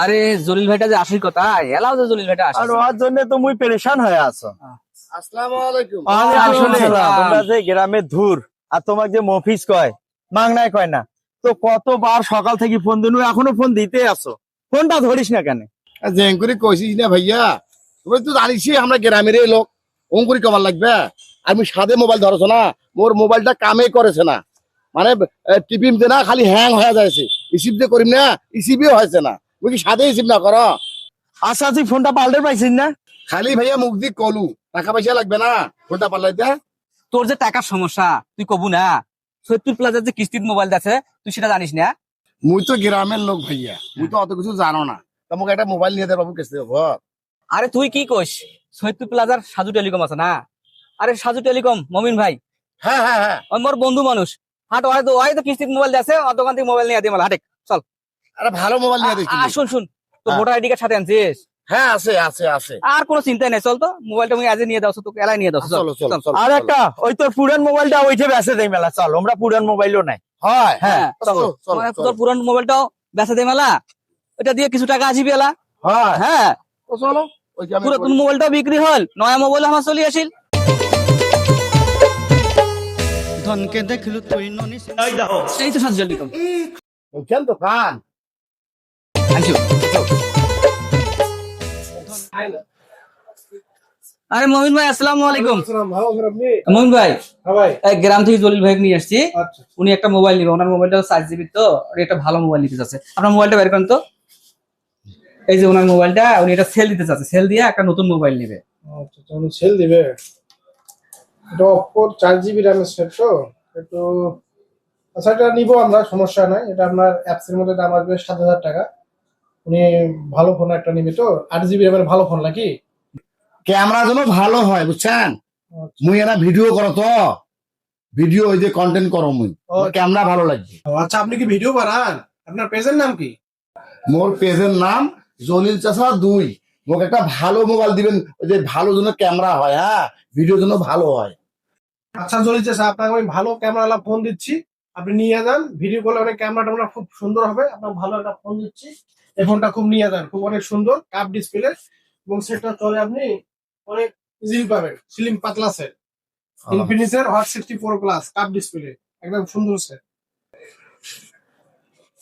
আরে জলিল ভাইটা যে আসির কথা এলাও যে জলিল ভাইটা আর ওর জন্য তো মুই পেরেশান হয়ে আছো। আসসালামু আলাইকুম। ওয়ালাইকুম আসসালাম। তোমরা যে গ্রামে ধুর আর তোমাকে যে মফিস কয় মাংনায় কয় না তো কতবার সকাল থেকে ফোন দিনু এখনও ফোন দিতে আছো? ফোনটা ধরিস না কেন? জেঙ্কুরি কইছিস না ভাইয়া তুমি তো জানিস আমরা গ্রামের এই লোক অঙ্কুরি কমার লাগবে। আমি সাদে মোবাইল ধরছো না মোর মোবাইলটা কামে করেছে না। মানে টিপিম দে না খালি হ্যাং হয়ে যাচ্ছে রিসিভ দিয়ে করিম না রিসিভই হয়েছে না। মুই কি সাদে রিসিভ না করো আচ্ছা তুই ফোনটা পাল্টে পাইছিস না? খালি ভাইয়া মুখ দিয়ে কলু টাকা পয়সা লাগবে না? ফোনটা পাল্লাইতে তোর যে টাকার সমস্যা তুই কবু না? সত্তর প্লাজার যে কিস্তির মোবাইল আছে তুই সেটা জানিস না? মুই তো গ্রামের লোক ভাইয়া মুই তো অত কিছু জানো না। তোমাকে একটা মোবাইল নিয়ে দেয় বাবু কেসে ঘর আরে তুই কি কইস? সৈয়দপুর প্লাজার সাজু টেলিকম আছে না? আরে সাজু টেলিকম মমিন ভাই। হ্যাঁ হ্যাঁ হ্যাঁ। ওই মোর বন্ধু মানুষ। হাট ওই তো ওই তো কিস্তির মোবাইল আছে ওর দোকান থেকে মোবাইল নিয়ে দিয়ে মালা হাটে চল আরে ভালো মোবাইল নিয়ে দেখি শুন শুন। তো। ভোটার আইডি কার্ড সাথে আনছিস? হ্যাঁ আছে আছে আছে। আর কোনো চিন্তা নেই চল তো। মোবাইলটা আমি আজে নিয়ে দাও তোকে এলাই নিয়ে দাও চলো চলো চলো আর একটা ওই তোর পুরান মোবাইলটা ওইঠে বেসে দেই মেলা চল আমরা পুরান মোবাইলও নাই। হয় হ্যাঁ চলো চলো মানে তোর পুরান মোবাইলটাও বেচা দে মেলা? ওটা দিয়ে কিছু টাকা আসিবি এলা? হয়। হ্যাঁ। তো চলো ওই যে আমি পুরাতন করি। মোবাইলটাও বিক্রি হল নয়া মোবাইল আমার চলি আসিল। ধনকে দেখলু তুই ননিস। এই তো সাজু টেলিকম ওইখান তো কান আরে মমিন ভাই আসসালামু আলাইকুম। মমিন ভাই এই গ্রাম থেকে জলিল ভাই নিয়ে আসছি। উনি একটা মোবাইল নিবে ওনার মোবাইলটা সাইজ জিবি তো একটা ভালো মোবাইল নিতে চাচ্ছে। আপনার মোবাইলটা বের করেন তো। এই যে ওনার মোবাইলটা উনি এটা সেল দিতে চাচ্ছে। সেল দিয়ে একটা নতুন মোবাইল নিবে। আচ্ছা তাহলে সেল দিবে? এটা অপর চার জিবি র্যামের সেট তো? একটু আচ্ছা এটা নিবো আমরা সমস্যা নাই। এটা আপনার অ্যাপস এর মধ্যে দাম আসবে সাত হাজার টাকা। উনি ভালো ফোন একটা নিবে তো? আট জিবি র্যামের ভালো ফোন নাকি? ক্যামেরা যেন ভালো হয় বুঝছেন? মুই এনা ভিডিও করো তো। ভিডিও ওই যে কন্টেন্ট করো মুই। ক্যামেরা ভালো লাগছে। ও, আচ্ছা আপনি কি ভিডিও বানান? আপনার পেজের নাম কি? মোর পেজের নাম জলিল চাষা দুই। মোক একটা ভালো মোবাইল দিবেন ওই যে ভালো জন্য ক্যামেরা হয় হ্যাঁ? ভিডিও জন্য ভালো হয়। আচ্ছা চলেছে স্যার আপনাকে আমি ভালো ক্যামেরা ফোন দিচ্ছি। আপনি নিয়ে যান ভিডিও কলে অনেক ক্যামেরা ট্যামেরা খুব সুন্দর হবে। আপনার ভালো একটা ফোন দিচ্ছি। এই ফোনটা খুব নিয়ে যান খুব অনেক সুন্দর কাপ ডিসপ্লে এবং সেটা চলে আপনি অনেক ইজিলি পাবেন স্লিম পাতলা set ইনফিনিক্সের hot sixty four plus cup display একদম সুন্দর সেট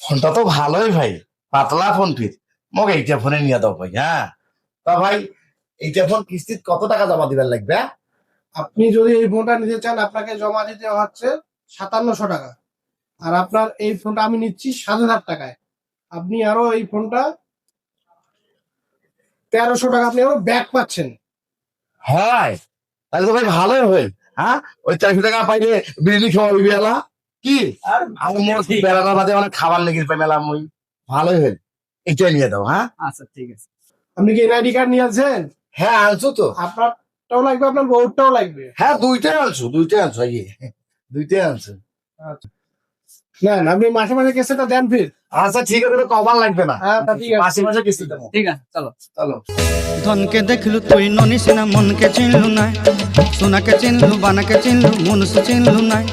ফোনটা তো ভালোই ভাই পাতলা ফোন ফির মোক এইটা ফোনে নিয়ে দাও ভাই হ্যাঁ। তা ভাই এইটা ফোন কিস্তিত কত টাকা জমা দিবার লাগবে? আপনি যদি এই ফোনটা নিতে চান আপনাকে জমা দিতে হচ্ছে সাতান্নশো টাকা। আর আপনার এই ফোনটা আমি নিচ্ছি সাত হাজার টাকায়। আপনি আরও এই ফোনটা তেরোশো টাকা আপনি আরও ব্যাক পাচ্ছেন। হয় তাহলে তো ভাই ভালোই হইল হ্যাঁ? ওই চারশো টাকা পাইলে বিরিয়ানি খাওয়া হইবে কি? আর বেড়াটা বাদে অনেক খাবার লেগে পাই মেলা মুই। ভালোই হইল এইটাই নিয়ে দাও হ্যাঁ? আচ্ছা ঠিক আছে। আপনি কি এনআইডি কার্ড নিয়ে আসছেন হ্যাঁ আনছো তো। আপনারটাও লাগবে আপনার বউরটাও লাগবে। হ্যাঁ দুইটাই আনছো দুইটাই আনছো ইয়ে দুইটাই আনছো। নেন আপনি মাসে মাসে কিস্তিটা দেন ফির। আচ্ছা ঠিক আছে কমান লাগবে না। হ্যাঁ তা ঠিক আছে। মাসে মাসে কিস্তি দেবো। ঠিক আছে চলো। চলো। ধনকে দেখলু তুই ননিস না মনকে চিনলু নাই। সোনাকে চিনলু বানাকে চিনলু মনুষ চিনলু নাই।